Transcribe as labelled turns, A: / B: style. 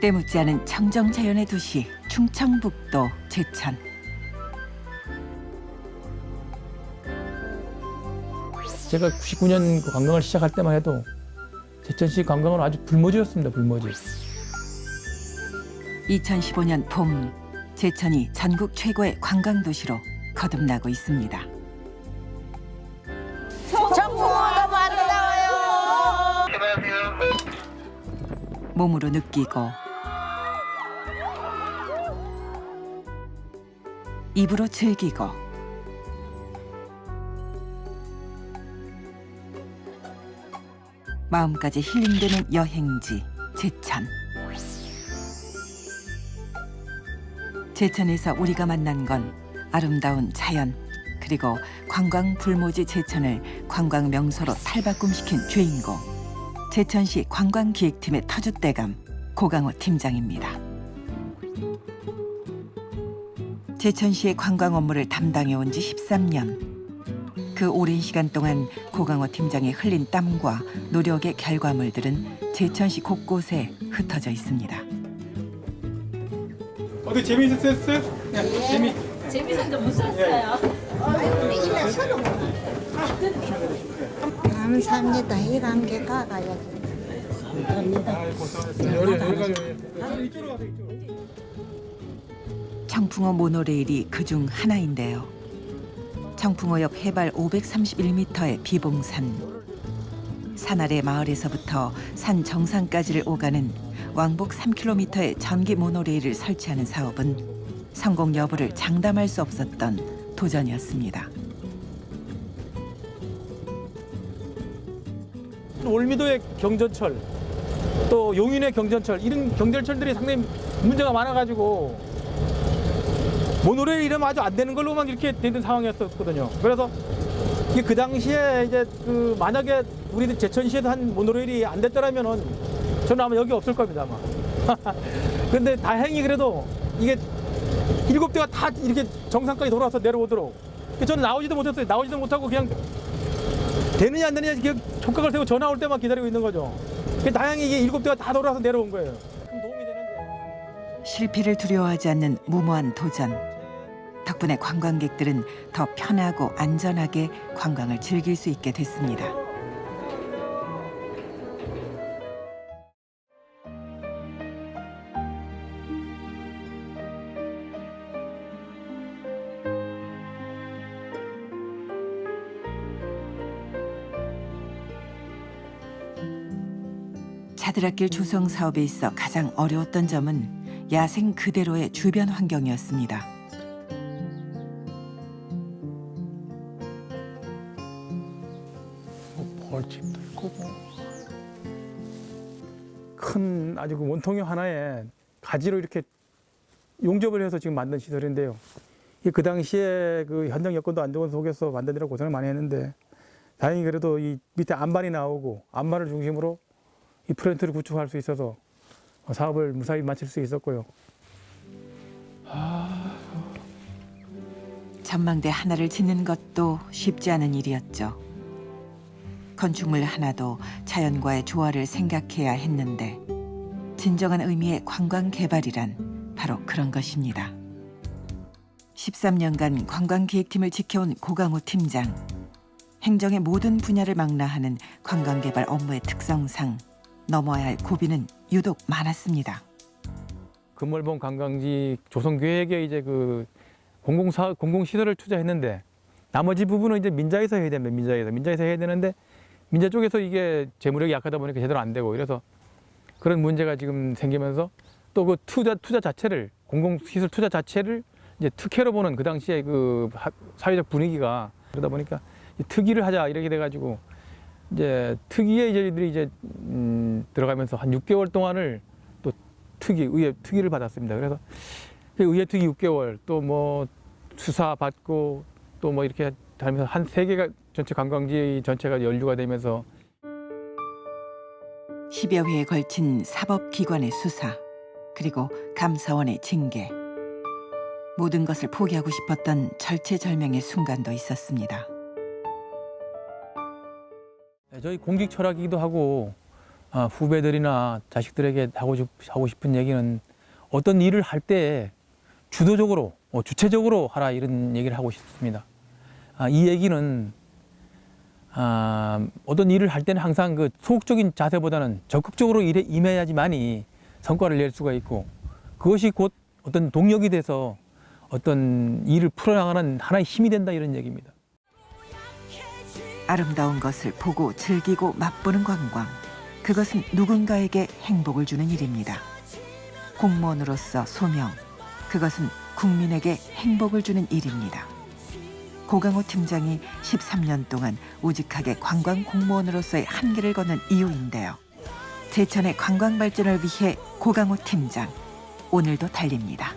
A: 때묻지 않은 청정자연의 도시 충청북도 제천.
B: 제가 99년 그 관광을 시작할 때만 해도 제천시 관광은 아주 불모지였습니다. 불모지.
A: 2015년 봄 제천이 전국 최고의 관광 도시로 거듭나고 있습니다.
C: 정부모도 아름다워요.
A: 몸으로 느끼고 입으로 즐기고. 마음까지 힐링되는 여행지 제천. 제천에서 우리가 만난 건 아름다운 자연 그리고 관광 불모지 제천을 관광 명소로 탈바꿈시킨 주인공. 제천시 관광기획팀의 터줏대감 고강호 팀장입니다. 제천시의 관광 업무를 담당해 온 지 13년. 그 오랜 시간 동안 고강호 팀장이 흘린 땀과 노력의 결과물들은 제천시 곳곳에 흩어져 있습니다.
B: 어떻게 재미있었어요? 네, 재미.
D: 재밌었는데 무서웠어요.
C: 감사합니다. 이런 게 가가야지.
A: 청풍호 모노레일이 그중 하나인데요. 청풍호 옆 해발 531m의 비봉산. 산 아래 마을에서부터 산 정상까지를 오가는 왕복 3km의 전기 모노레일을 설치하는 사업은 성공 여부를 장담할 수 없었던 도전이었습니다.
B: 월미도의 경전철, 또 용인의 경전철 이런 경전철들이 상당히 문제가 많아가지고 모노레일 이러면 아주 안 되는 걸로만 이렇게 되는 상황이었었거든요. 그래서 그 당시에 이제 그 만약에 우리 제천시에도 한 모노레일이 안 됐더라면은 저는 아마 여기 없을 겁니다 아마. 근데 다행히 그래도 이게 일곱 대가 다 이렇게 정상까지 돌아와서 내려오도록 저는 나오지도 못했어요. 나오지도 못하고 그냥 되느냐 안 되느냐 그냥 촉각을 세고 전화 올 때만 기다리고 있는 거죠. 그 다행히 이게 일곱 대가 다 돌아서 내려온 거예요. 큰 도움이 되는데.
A: 실패를 두려워하지 않는 무모한 도전. 덕분에 관광객들은 더 편하고 안전하게 관광을 즐길 수 있게 됐습니다. 차들앞길 조성 사업에 있어 가장 어려웠던 점은 야생 그대로의 주변 환경이었습니다.
B: 있고 큰 아주 그 원통형 하나에 가지로 이렇게 용접을 해서 지금 만든 시설인데요. 이그 당시에 그 현장 여건도 안 좋은 속에서 만드느라 고생을 많이 했는데 다행히 그래도 이 밑에 안반이 나오고 안반을 중심으로 이 프렌트를 구축할 수 있어서 사업을 무사히 마칠 수 있었고요.
A: 전망대 하나를 짓는 것도 쉽지 않은 일이었죠. 건축물 하나도 자연과의 조화를 생각해야 했는데 진정한 의미의 관광 개발이란 바로 그런 것입니다. 13년간 관광기획팀을 지켜온 고강호 팀장. 행정의 모든 분야를 망라하는 관광개발 업무의 특성상 넘어야 할 고비는 유독 많았습니다.
B: 금월봉 관광지 조성 계획에 이제 그 공공사 공공시설을 투자했는데 나머지 부분은 이제 민자에서 해야 됩니다. 민자에서 민자에서 해야 되는데 민자 쪽에서 이게 재무력이 약하다 보니까 제대로 안 되고 이래서 그런 문제가 지금 생기면서 또 그 투자 투자 자체를 공공 시설 투자 자체를 이제 특혜로 보는 그 당시에 그 하- 사회적 분위기가 그러다 보니까 이 특위를 하자 이렇게 돼가지고 이제 특위에 저희들이 이제 음, 들어가면서 한 6개월 동안을 또 특위 의회 특위를 받았습니다. 그래서 그 의회 특위 6개월 또 뭐 수사 받고 또 뭐 이렇게 다니면서 한 세 개가 전체 관광지 전체가 연루가 되면서
A: 10여 회에 걸친 사법기관의 수사, 그리고 감사원의 징계. 모든 것을 포기하고 싶었던 절체절명의 순간도 있었습니다.
B: 네, 저희 공직 철학이기도 하고 아, 후배들이나 자식들에게 하고, 싶, 하고 싶은 얘기는 어떤 일을 할 때 주도적으로, 어, 주체적으로 하라 이런 얘기를 하고 싶습니다. 아, 이 얘기는 아, 어떤 일을 할 때는 항상 그 소극적인 자세보다는 적극적으로 일에 임해야지만이 성과를 낼 수가 있고 그것이 곧 어떤 동력이 돼서 어떤 일을 풀어나가는 하나의 힘이 된다 이런 얘기입니다.
A: 아름다운 것을 보고 즐기고 맛보는 관광. 그것은 누군가에게 행복을 주는 일입니다. 공무원으로서 소명. 그것은 국민에게 행복을 주는 일입니다. 고강호 팀장이 13년 동안 우직하게 관광 공무원으로서의 한계를 걷는 이유인데요. 제천의 관광 발전을 위해 고강호 팀장 오늘도 달립니다.